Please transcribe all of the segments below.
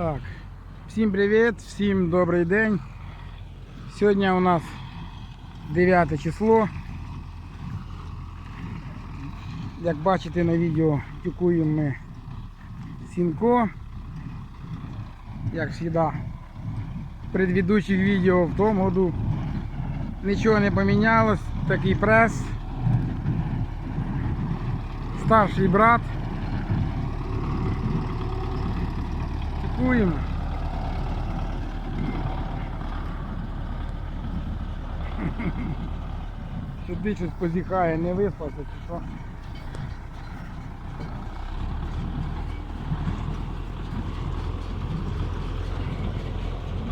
Так, всім привіт, всім добрий день. Сьогодні у нас 9 число. Як бачите на відео, тюкуємо ми сінко. Як завжди, в предыдущих відео в тому году нічого не помінялось, такий прес. Старший брат. Тюкуємо. Сюди щось позіхає, не виспався чи що.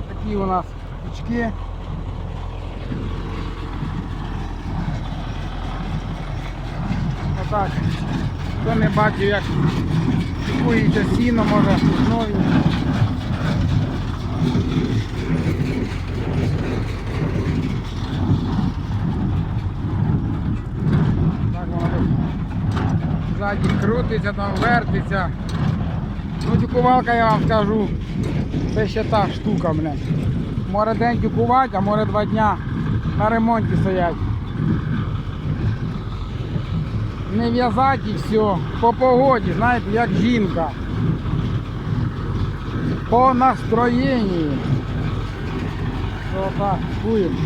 Такі у нас пічки. Отак. Хто не бачив, як купується сіно, може нові. Ззаді крутиться, там вертиться. Ну, тюкувалка, я вам скажу, це ще та штука, блядь. Може день тюкувати, а може два дня на ремонті стоять. Не в'язати і все. По погоді, знаєте, як жінка. По настроению что так, куємо.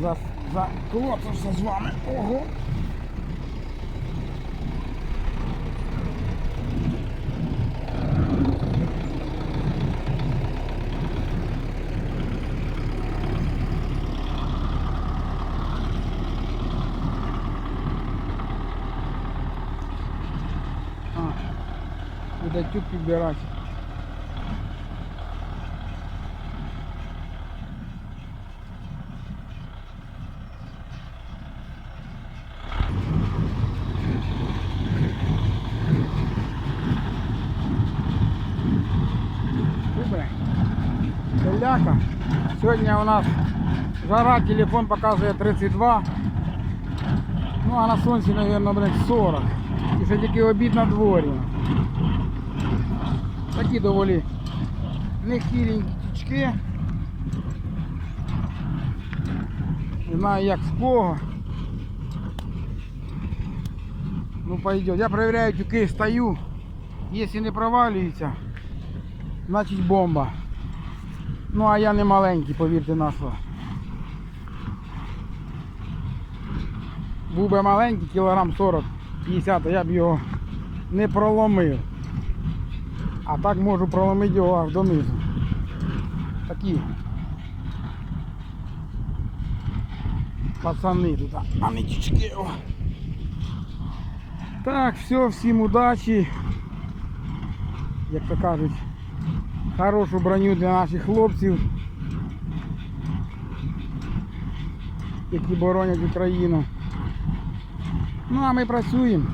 заколотився з вами. Ого! А, Датюк підбирати. Теляка. Сьогодні у нас жара, телефон показує 32. Ну а на сонці, мабуть, блядь, 40. І це тільки обід на дворі. Такі доволі нехиленькі тічки. Не знаю як з кого. Ну пойдет. Я проверяю тюки, стою. Если не провалюється, значить бомба. Ну а я не маленький, повірте на слово. Був би маленький, кілограм 40-50, я б його не проломив. А так можу проломити його аж донизу. Такі. Пацани тут, а. О. Так, все, всім удачі. Як то кажуть, хорошу броню для наших хлопців, які боронять Україну. Ну а ми працюємо.